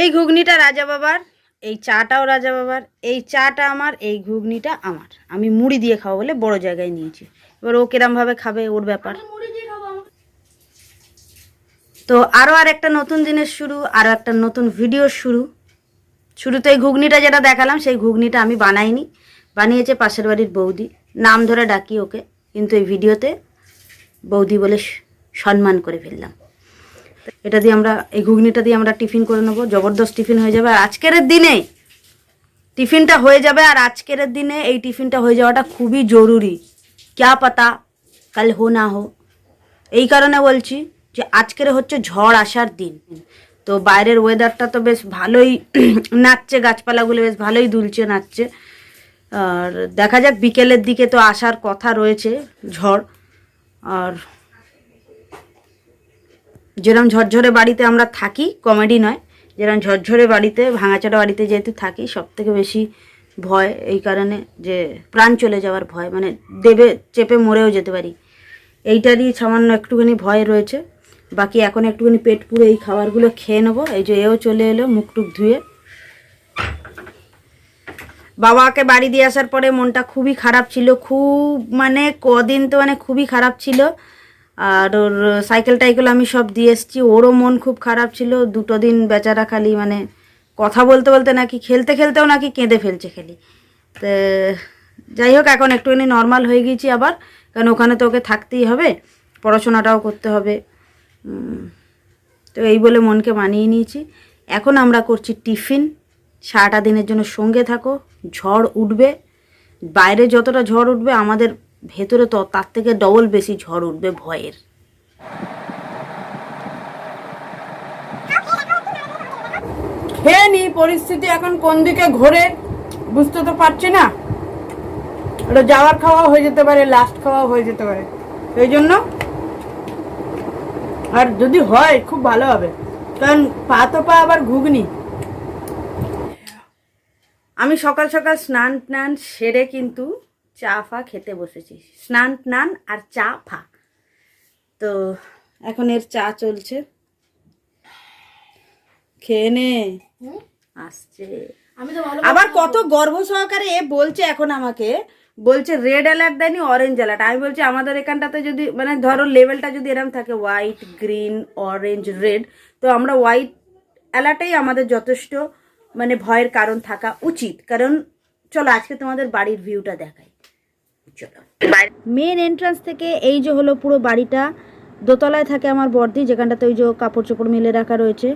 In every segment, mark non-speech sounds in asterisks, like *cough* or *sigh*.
এই ঘুগনিটা রাজা বাবার এই চাটাও রাজা বাবার এই চাটা আমার এই ঘুগনিটা আমার। আমি মুড়ি দিয়ে খাব বলে বড় জায়গায় নিয়েছি। এবার ও কিরমভাবে খাবে ওর ব্যাপার। তো আরও আর একটা নতুন দিনের শুরু আরও একটা নতুন ভিডিও শুরু। শুরুতে এই ঘুগনিটা যেটা দেখালাম সেই ঘুগনিটা আমি বানাইনি। বানিয়েছে পাশের বাড়ির বৌদি। নাম ধরে ডাকি ওকে কিন্তু এই ভিডিওতে বৌদি বলে সম্মান করে ফেললাম। এটা দিয়ে আমরা, এই ঘুগনিটা দিয়ে আমরা টিফিন করে নেব। জবরদস্ত টিফিন হয়ে যাবে আর আজকের দিনে। টিফিনটা হয়ে যাবে আর আজকের দিনে এই টিফিনটা হয়ে যাওয়াটা খুবই জরুরি। ক্যা পাতা কাল হো না হো। এই কারণে বলছি যে আজকের হচ্ছে ঝড় আসার দিন। তো বাইরের ওয়েদারটা তো বেশ ভালোই *clears throat* নাচছে, গাছপালাগুলো বেশ ভালোই দুলছে, নাচছে। আর দেখা যাক বিকেলের দিকে তো আসার কথা রয়েছে ঝড়। আর যেরকম ঝরঝরে বাড়িতে আমরা থাকি, কমেডি নয় যেরকম ঝরঝরে বাড়িতে, ভাঙাচোরা বাড়িতে যেহেতু থাকি সব থেকে বেশি ভয় এই কারণে যে প্রাণ চলে যাওয়ার ভয় মানে দেবে চেপে মরেও যেতে পারি। এইটারই সামান্য একটুখানি ভয় রয়েছে। বাকি এখন একটুখানি পেট পুরো এই খাবারগুলো খেয়ে নেব। এই যে এও চলে এলো মুখ টুক ধুয়ে। বাবাকে বাড়ি দিয়ে আসার পরে মনটা খুবই খারাপ ছিল, খুব মানে কদিন তো মানে খুবই খারাপ ছিল। আর ওর সাইকেল টাইকেল আমি সব দিয়ে এসেছি। ওরও মন খুব খারাপ ছিল। দুটো দিন বেচারা খালি মানে কথা বলতে বলতে নাকি খেলতে খেলতেও নাকি কেঁদে ফেলছে খালি। তো যাই হোক, এখন একটুখানি নর্মাল হয়ে গিয়েছি আবার। কারণ ওখানে তো ওকে থাকতেই হবে, পড়াশোনাটাও করতে হবে। তো এই বলে মনকে মানিয়ে নিয়েছি। এখন আমরা করছি টিফিন। সারাটা দিনের জন্য সঙ্গে থাকো। ঝড় উঠবে। বাইরে যতটা ঝড় উঠবে, আমাদের ভেতরে তো তার থেকে ডবল বেশি ঝড় উঠবে ভয়ের। খেয়ে নি পরিস্থিতি এখন কোন দিকে ঘোরে, বুঝতে তো পারছি না। ওটা যাওয়ার খাওয়া হয়ে যেতে পারে লাস্ট খাওয়া হয়ে যেতে পারে। সেই জন্য আর যদি হয়, খুব ভালো হবে। কারণ পা তো পা আবার ঘুগনি। আমি সকাল সকাল স্নান টান সেরে কিন্তু চা ফা খেতে বসেছি। স্নান টান আর চা ফা তো এখন এর চা চলছে। খেয়ে নে। আসছে। আমি তো আবার কত গর্ব সহকারে এ বলছে এখন আমাকে। বলছে রেড অ্যালার্ট দেয়নি অরেঞ্জ অ্যালার্ট আমি বলছি আমাদের এখানটাতে যদি মানে ধরো লেভেলটা যদি এরকম থাকে হোয়াইট গ্রিন অরেঞ্জ রেড তো আমরা হোয়াইট অ্যালার্টেই আমাদের যথেষ্ট মানে ভয়ের কারণ থাকা উচিত। কারণ চলো আজকে তোমাদের বাড়ির ভিউটা দেখাই। মেন এন্ট্রান্স থেকে এই যে হলো পুরো বাড়িটা, দোতলায় থাকে আমার বর্দি, যেখানটাতে ওই যে কাপড় চোপড় মেলে রাখা রয়েছে।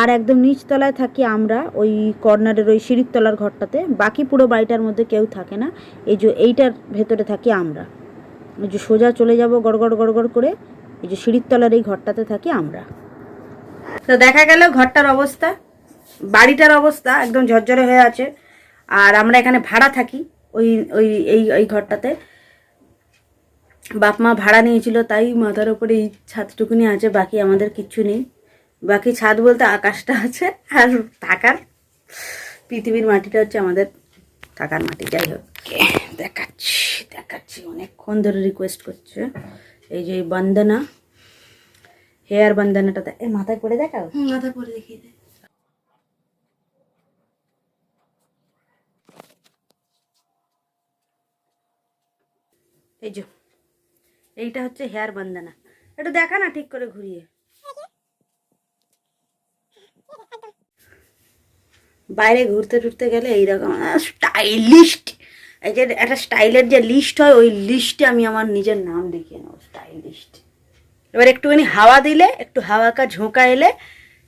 আর একদম নিচতলায় থাকি আমরা, ওই কর্নারের ওই সিঁড়ির তলার ঘরটাতে। বাকি পুরো বাড়িটার মধ্যে কেউ থাকে না। এই যে এইটার ভেতরে থাকি আমরা। ওই যে সোজা চলে যাব গড়গড় গড়গড় করে, এই যে সিঁড়ির তলার এই ঘরটাতে থাকি আমরা। তো দেখা গেল ঘরটার অবস্থা। বাড়িটার অবস্থা একদম ঝরঝরে হয়ে আছে। আর আমরা এখানে ভাড়া থাকি। ওই ওই এই এই ঘরটাতে। বাপ মা ভাড়া নিয়েছিল তাই মাথার ওপরে এই ছাদটুকুনি আছে বাকি আমাদের কিচ্ছু নেই। বাকি ছাদ বলতে আকাশটা আছে আর থাকার পৃথিবীর মাটিটা হচ্ছে আমাদের থাকার মাটি। যাই হোক দেখাচ্ছি দেখাচ্ছি অনেকক্ষণ ধরে রিকোয়েস্ট করছে। এই যে বন্দনা হেয়ার বন্দনাটা এ মাথায় পড়ে দেখাও? হুম, মাথা পরে দেখিয়ে এই যে, এইটা হচ্ছে হেয়ার বন্দনা। একটু দেখা না ঠিক করে ঘুরিয়ে। বাইরে ঘুরতে টুরতে গেলে এইরকম স্টাইলিস্ট এই যে একটা স্টাইলের যে লিস্ট হয়, ওই লিস্টে আমি আমার নিজের নাম লিখিয়ে নেব স্টাইলিস্ট এবার একটুখানি হাওয়া দিলে, একটু হাওয়াকা ঝোঁকা এলে,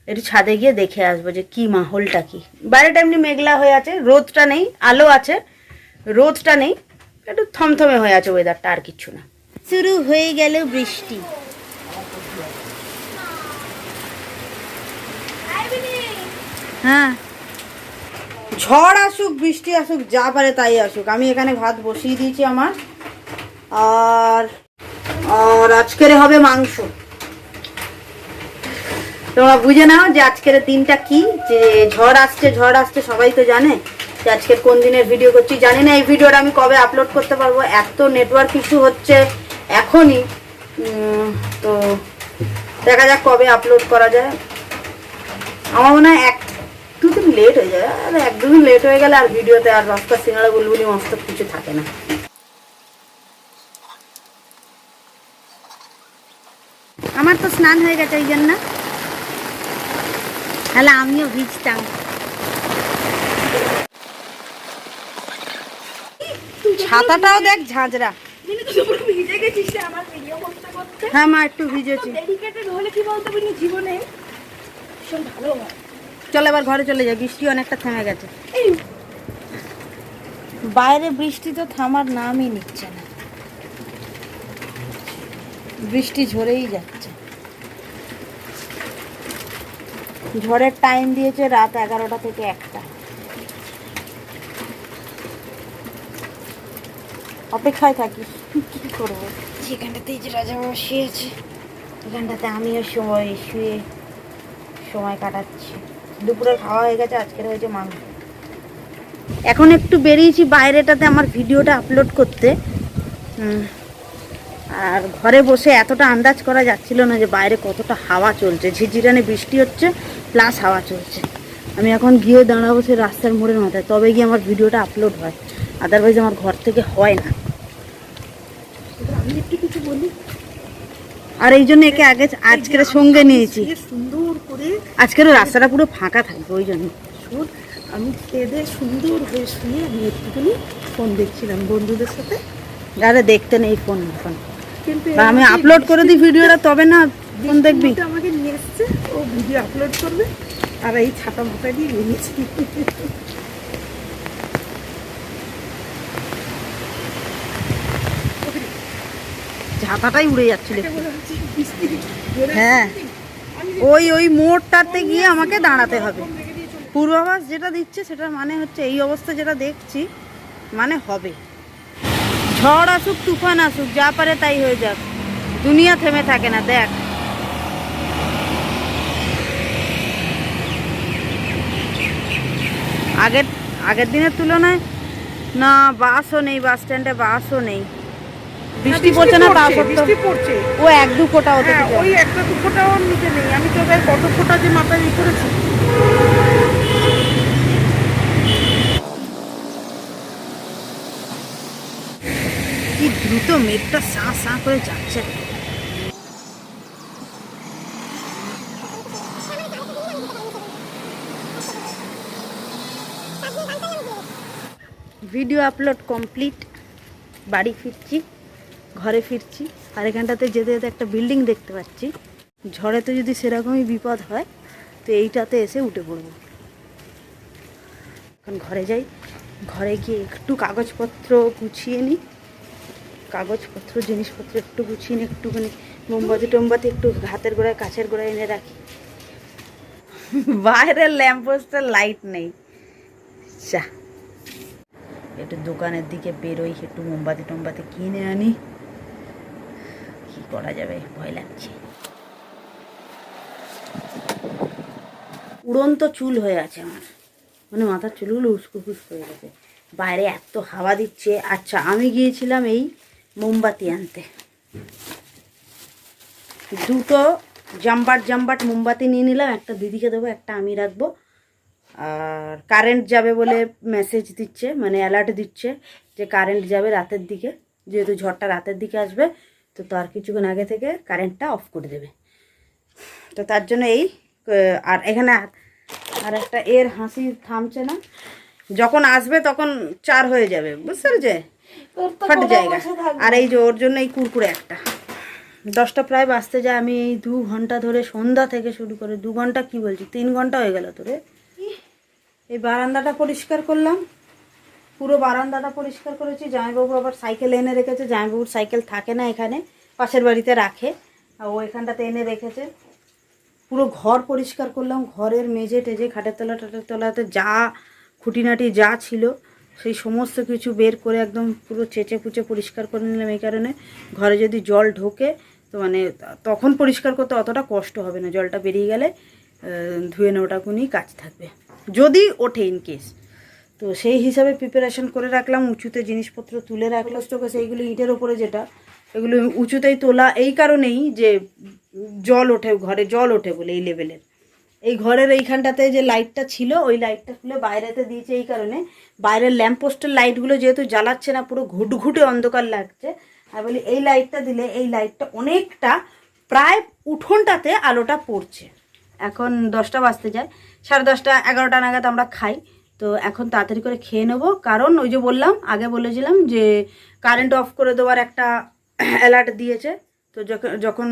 একটু ছাদে গিয়ে দেখে আসব যে কি মাহলটা কি। বাইরেটা এমনি মেঘলা হয়ে আছে, রোদটা নেই, আলো আছে, রোদটা নেই। একটু থমথমে হয়ে আছে ওয়েদারটা আর কিছু না। শুরু হয়ে গেল বৃষ্টি। হ্যাঁ। ঝড় আসুক, বৃষ্টি আসুক, যা পারে তাই আসুক। আমি এখানে ভাত বসিয়ে দিয়েছি আমার। আর আর আজকের হবে মাংস। তোমরা বুঝে নাও যে আজকের দিনটা কি? যে ঝড় আসছে ঝড় আসছে, সবাই তো জানে। যে আজকের কোন দিনের ভিডিও করছি জানি না, এই ভিডিওটা আমি কবে আপলোড করতে পারব? এত নেটওয়ার্ক ইস্যু হচ্ছে এখনই। তো দেখা যাক কবে আপলোড করা যায়। আমার মনে হয় এক দুদিন লেট হয়ে যায়। আর এক দুদিন লেট হয়ে গেলে আর ভিডিওতে আর রস্তা সিঙ্গাড়া গুলগুলি মস্ত কিছু থাকে না। আমার তো স্নান হয়ে গেছে ওই জন্য। তাহলে আমিও ভিজতাম। ছাতাটাও দেখ ঝাঁঝরা। হ্যাঁ মা একটু ভিজেছি। জীবনে ভালো হয়। চল এবার ঘরে চলে যাই বৃষ্টি অনেকটা থেমে গেছে। বাইরে বৃষ্টি তো থামার নামই নিচ্ছে না। বৃষ্টি ঝরেই যাচ্ছে। ঝড়ের টাইম দিয়েছে রাত এগারোটা থেকে একটা। অপেক্ষায় থাকি। কি করব? যেখানটাতে এই যে রাজা বসিয়েছে এখানটাতে আমিও সময় শুয়ে সময় কাটাচ্ছি। দুপুরে খাওয়া হয়ে গেছে আজকের হয়েছে মাংস। এখন একটু বেরিয়েছি বাইরেটাতে আমার ভিডিওটা আপলোড করতে। আর ঘরে বসে এতটা আন্দাজ করা যাচ্ছিল না যে বাইরে কতটা হাওয়া চলছে। ঝিঝিরানে বৃষ্টি হচ্ছে প্লাস হাওয়া চলছে। আমি এখন গিয়ে দাঁড়াবো সে রাস্তার মোড়ের মাথায় তবে গিয়ে আমার ভিডিওটা আপলোড হয়। আদারওয়াইজ আমার ঘর থেকে হয় না আমি একটু কিছু বলি আর এই জন্য একে আগে আজকের সঙ্গে নিয়েছি। সুন্দর করে আজকের রাস্তাটা পুরো ফাঁকা থাকবে ওই জন্য। শোন আমি খেয়ে সুন্দর হয়ে শুয়ে আমি একটুখানি ফোন দেখছিলাম বন্ধুদের সাথে। আরে দেখতে নেই ফোন এখন। কিন্তু আমি আপলোড করে দিই ভিডিওটা তবে না ফোন দেখবি। আমাকে নিয়ে এসছে ও ভিডিও আপলোড করবে আর এই ছাতা মাথা দিয়ে বেরিয়েছি ঝাঁটাটাই উড়ে যাচ্ছিল। হ্যাঁ। ওই ওই মোড়টাতে গিয়ে আমাকে দাঁড়াতে হবে। পূর্বাভাস যেটা দিচ্ছে সেটা মানে হচ্ছে এই অবস্থা যেটা দেখছি মানে হবে। ঝড় আসুক, তুফান আসুক, যা পারে তাই হয়ে যাক। দুনিয়া থেমে থাকে না, দেখ। আগের আগের দিনের তুলনায়, না, বাসও নেই, বাস স্ট্যান্ডে বাসও নেই। বৃষ্টি পড়ছে না তা সত্ত্বেও বৃষ্টি পড়ছে। ও এক দু ফোঁটা হতে হ্যাঁ ওই একটা দু ফোঁটাও নিতে নেই। আমি তো এবার কত ফোঁটা যে মাথায় ই করেছি। কি দ্রুত মেঘটা সাঁ সাঁ করে যাচ্ছে। ভিডিও আপলোড কমপ্লিট বাড়ি ফিরছি। ঘরে ফিরছি আর এখানটাতে যেতে যেতে একটা বিল্ডিং দেখতে পাচ্ছি। ঝড়েতে যদি সেরকমই বিপদ হয়, তো এইটাতে এসে উঠে পড়ব। এখন ঘরে যাই। ঘরে গিয়ে একটু কাগজপত্র গুছিয়ে নিই। কাগজপত্র, জিনিসপত্র একটু গুছিয়ে নিই, একটুখানি মোমবাতি টোমবাতি একটু হাতের গোড়ায়, কাছের গোড়ায় এনে রাখি। বাইরের ল্যাম্পপোস্টের লাইট নেই। যা। একটু দোকানের দিকে বেরোই, একটু মোমবাতি টোমবাতি কিনে আনি। করা যাবে, ভয় লাগছে। উড়ন্ত চুল হয়ে আছে আমার। মানে মাথার চুলগুলো উস্কো ফুস্কো হয়ে গেছে। বাইরে এত হাওয়া দিচ্ছে। আচ্ছা আমি গিয়েছিলাম এই মোমবাতি আনতে। দুটো জাম্বাট জাম্বাট মোমবাতি নিয়ে নিলাম। একটা দিদিকে দেবো, একটা আমি রাখব। আর কারেন্ট যাবে বলে মেসেজ দিচ্ছে মানে অ্যালার্ট দিচ্ছে যে কারেন্ট যাবে রাতের দিকে। যেহেতু ঝড়টা রাতের দিকে আসবে তো তার কিছুক্ষণ আগে থেকে কারেন্টটা অফ করে দেবে। তো তার জন্য এই আর এখানে আর- একটা এর হাসি থামছে না। যখন আসবে তখন চার হয়ে যাবে বুঝতে পেরেছে? ফাট জায়গা। আর এই যে ওর জন্য এই কুরকুরে একটা। দশটা প্রায় বাঁচতে যায় আমি এই দু ঘণ্টা ধরে সন্ধ্যা থেকে শুরু করে দু ঘণ্টা কি বলছি তিন ঘণ্টা হয়ে গেল তোরে। এই বারান্দাটা পরিষ্কার করলাম। পুরো বারান্দাটা পরিষ্কার করেছি। জামাইবাবু আবার সাইকেল এনে রেখেছে। জামাইবাবুর সাইকেল থাকে না এখানে, পাশের বাড়িতে রাখে। ও এখানটাতে এনে রেখেছে। পুরো ঘর পরিষ্কার করলাম। ঘরের মেঝে টেজে খাটের তলা, টাটের তলাতে যা খুঁটিনাটি যা ছিল, সেই সমস্ত কিছু বের করে একদম পুরো চেঁচে পুচে পরিষ্কার করে নিলাম। এই কারণে ঘরে যদি জল ঢোকে, তো মানে তখন পরিষ্কার করতে অতটা কষ্ট হবে না। জলটা বেরিয়ে গেলে ধুয়ে নেওয়াটা কোনই কাজ থাকবে। যদি ওঠে ইন কেস তো সেই হিসাবে প্রিপারেশন করে রাখলাম, উঁচুতে জিনিসপত্র তুলে রাখল স্টোকে সেইগুলো ইটের ওপরে যেটা, এগুলো উঁচুতেই তোলা, এই কারণেই যে জল ওঠে, ঘরে জল ওঠে বলে এই লেভেলের এই ঘরের এইখানটাতে যে লাইটটা ছিল, ওই লাইটটা খুলে বাইরেতে দিয়েছে এই কারণে। বাইরের ল্যাম্পপোস্টের লাইটগুলো যেহেতু জ্বালাচ্ছে না, পুরো ঘুটঘুটে অন্ধকার লাগছে। আর বলি, এই লাইটটা দিলে এই লাইটটা অনেকটা প্রায় উঠোনটাতে আলোটা পড়ছে। এখন দশটা বাজতে যায়, সাড়ে দশটা, এগারোটা নাগাদ আমরা খাই। তো এখন তাড়াতাড়ি করে খেয়ে নেব। কারণ ওই যে বললাম, আগে বলেছিলাম যে কারেন্ট অফ করে দেওয়ার একটা অ্যালার্ট দিয়েছে। তো যখন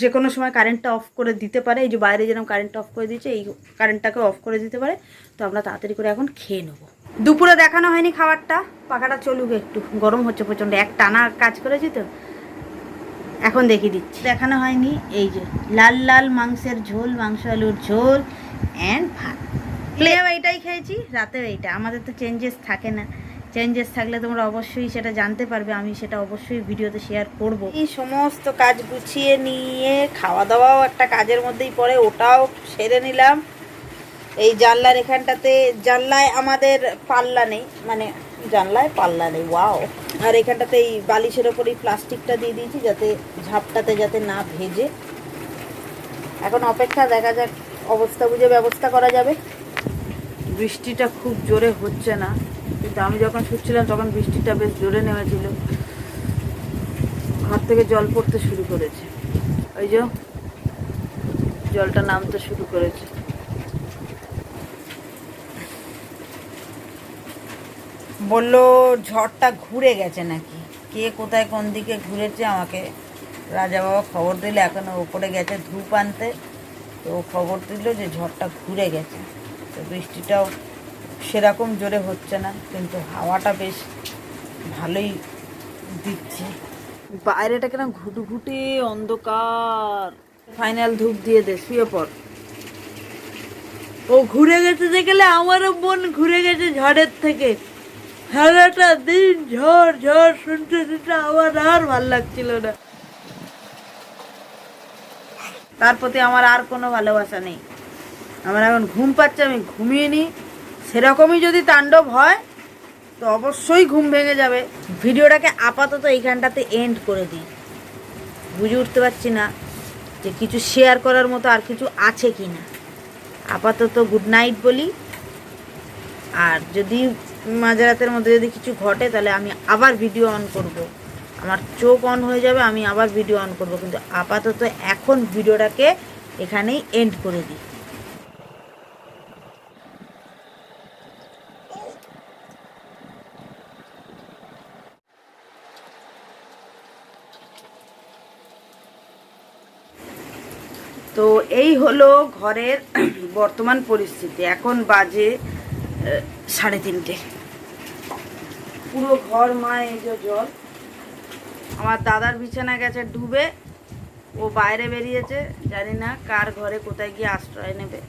যে কোনো সময় কারেন্টটা অফ করে দিতে পারে, এই যে বাইরে যেরকম কারেন্টটা অফ করে দিয়েছে, এই কারেন্টটাকে অফ করে দিতে পারে। তো আমরা তাড়াতাড়ি করে এখন খেয়ে নেব। দুপুরে দেখানো হয়নি খাবারটা, পাখাটা চলুক একটু, গরম হচ্ছে প্রচণ্ড। এক টানা কাজ করেছি তো। এখন দেখিয়ে দিচ্ছি। দেখানো হয়নি, এই যে লাল লাল মাংসের ঝোল, মাংস আলুর ঝোল অ্যান্ড ভাত। প্লেও এইটাই খেয়েছি রাতেও এইটা। আমাদের তো চেঞ্জেস থাকে না। চেঞ্জেস থাকলে তোমরা অবশ্যই সেটা জানতে পারবে আমি সেটা অবশ্যই ভিডিওতে শেয়ার করব। এই সমস্ত কাজ গুছিয়ে নিয়ে খাওয়া দাওয়াও একটা কাজের মধ্যেই পড়ে ওটাও সেরে নিলাম। এই জানলার এখানটাতে জানলায় আমাদের পাল্লা নেই মানে জানলায় পাল্লা নেই ওয়াও আর এখানটাতে এই বালিশের ওপর এই প্লাস্টিকটা দিয়ে দিয়েছি যাতে ঝাপটাতে যাতে না ভেজে। এখন অপেক্ষা দেখা যাক অবস্থা বুঝে ব্যবস্থা করা যাবে। বৃষ্টিটা খুব জোরে হচ্ছে না। কিন্তু আমি যখন শুচ্ছিলাম, তখন বৃষ্টিটা বেশ জোরে নেমেছিল। ঘর থেকে জল পড়তে শুরু করেছে। ওই যে জলটা নামতে শুরু করেছে। বলল, ঝড়টা ঘুরে গেছে নাকি? কে কোথায় কোন দিকে ঘুরেছে আমাকে? রাজা বাবা খবর দিলে, এখনও ওপরে গেছে ধূপ আনতে। তো খবর দিল যে ঝড়টা ঘুরে গেছে। বৃষ্টিটাও সেরকম জোরে হচ্ছে না, কিন্তু হাওয়াটা বেশ ভালোই দিচ্ছে। বাইরেটা কেন ঘুটঘুটে অন্ধকার। ফাইনাল ধূপ দিয়ে দে, শুয়ে পর ও ঘুরে গেছে দেখলে, আমারও মন ঘুরে গেছে ঝড়ের থেকে। সারাটা দিন ঝড় ঝড় শুনতে শুনতে আমার আর ভালো লাগছিল না। তার প্রতি আমার আর কোনো ভালোবাসা নেই। আমার এখন ঘুম পাচ্ছে, আমি ঘুমিয়ে নিই। সেরকমই যদি তাণ্ডব হয়, তো অবশ্যই ঘুম ভেঙে যাবে। ভিডিওটাকে আপাতত এইখানটাতে এন্ড করে দিই। বুঝে উঠতে পারছি না যে কিছু শেয়ার করার মতো আর কিছু আছে কি না আপাতত গুড নাইট বলি। আর যদি মাঝরাতের মধ্যে যদি কিছু ঘটে, তাহলে আমি আবার ভিডিও অন করব। আমার চোখ অন হয়ে যাবে, আমি আবার ভিডিও অন করব। কিন্তু আপাতত এখন ভিডিওটাকে এখানেই এন্ড করে দিই। তো এই হলো ঘরের বর্তমান পরিস্থিতি। এখন বাজে সাড়ে তিনটে। পুরো ঘর মা এই যে জল। আমার দাদার বিছানা গেছে, ডুবে। ও বাইরে বেরিয়েছে, জানি না কার ঘরে কোথায় গিয়ে আশ্রয় নেবে।